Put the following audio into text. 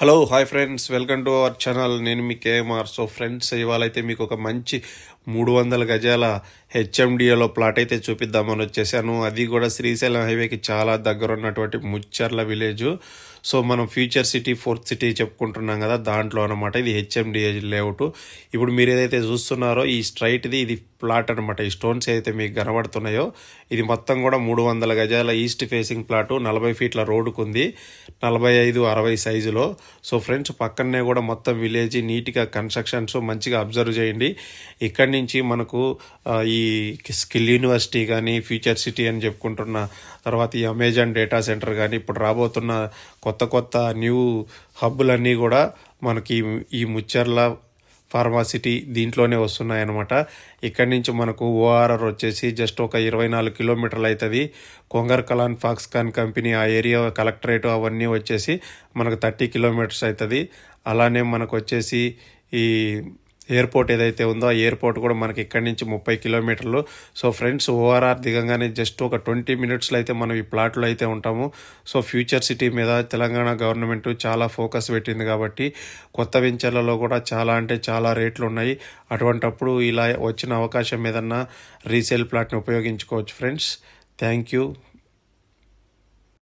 Hello hi friends welcome to our channel నేను మీ KMR so friends ఇవాళ అయితే మీకు ఒక మంచి మూడు వందల గజాల హెచ్ఎండిఏలో ప్లాట్ అయితే చూపిద్దామని వచ్చేసాను. అది కూడా శ్రీశైలం హైవేకి చాలా దగ్గర ఉన్నటువంటి ముచ్చర్ల విలేజ్. సో మనం ఫ్యూచర్ సిటీ ఫోర్త్ సిటీ చెప్పుకుంటున్నాం కదా దాంట్లో అనమాట ఇది హెచ్ఎండిఏ లేఅవుట్ ఇప్పుడు మీరు ఏదైతే చూస్తున్నారో ఈ స్ట్రైట్ది ఇది ప్లాట్ అనమాట ఈ స్టోన్స్ ఏదైతే మీకు కనబడుతున్నాయో ఇది మొత్తం కూడా మూడు వందల గజాల ఈస్ట్ ఫేసింగ్ ప్లాటు నలభై ఫీట్ల రోడ్డుకు ఉంది నలభై ఐదు అరవై సైజులో. సో ఫ్రెండ్స్ పక్కనే కూడా మొత్తం విలేజ్ నీట్గా కన్స్ట్రక్షన్స్ మంచిగా అబ్జర్వ్ చేయండి. ఇక్కడి నుంచి మనకు ఈ స్కిల్ యూనివర్సిటీ కానీ ఫ్యూచర్ సిటీ అని చెప్పుకుంటున్న తర్వాత ఈ అమెజాన్ డేటా సెంటర్ కానీ ఇప్పుడు రాబోతున్న కొత్త కొత్త న్యూ హబ్బులన్నీ కూడా మనకి ఈ ముచ్చర్ల ఫార్మాసిటీ దీంట్లోనే వస్తున్నాయి అనమాట ఇక్కడి నుంచి మనకు ఓఆర్ఆర్ వచ్చేసి జస్ట్ ఒక ఇరవై నాలుగు కిలోమీటర్లు అవుతుంది కొంగర్ కలాన్ ఫాక్స్కాన్ కంపెనీ ఆ ఏరియా కలెక్టరేట్ అవన్నీ వచ్చేసి మనకు థర్టీ కిలోమీటర్స్ అవుతుంది అలానే మనకు వచ్చేసి ఈ ఎయిర్పోర్ట్ ఏదైతే ఉందో ఆ ఎయిర్పోర్ట్ కూడా మనకి ఇక్కడి నుంచి ముప్పై కిలోమీటర్లు. సో ఫ్రెండ్స్ ఓఆర్ఆర్ దిగంగానే జస్ట్ ఒక ట్వంటీ మినిట్స్లో అయితే మనం ఈ ప్లాట్లో అయితే ఉంటాము. సో ఫ్యూచర్ సిటీ మీద తెలంగాణ గవర్నమెంట్ చాలా ఫోకస్ పెట్టింది కాబట్టి కొత్త వెంచర్లలో కూడా చాలా అంటే చాలా రేట్లు ఉన్నాయి. అటువంటప్పుడు ఇలా వచ్చిన అవకాశం ఏదన్నా రీసేల్ ప్లాట్ని ఉపయోగించుకోవచ్చు ఫ్రెండ్స్. Thank you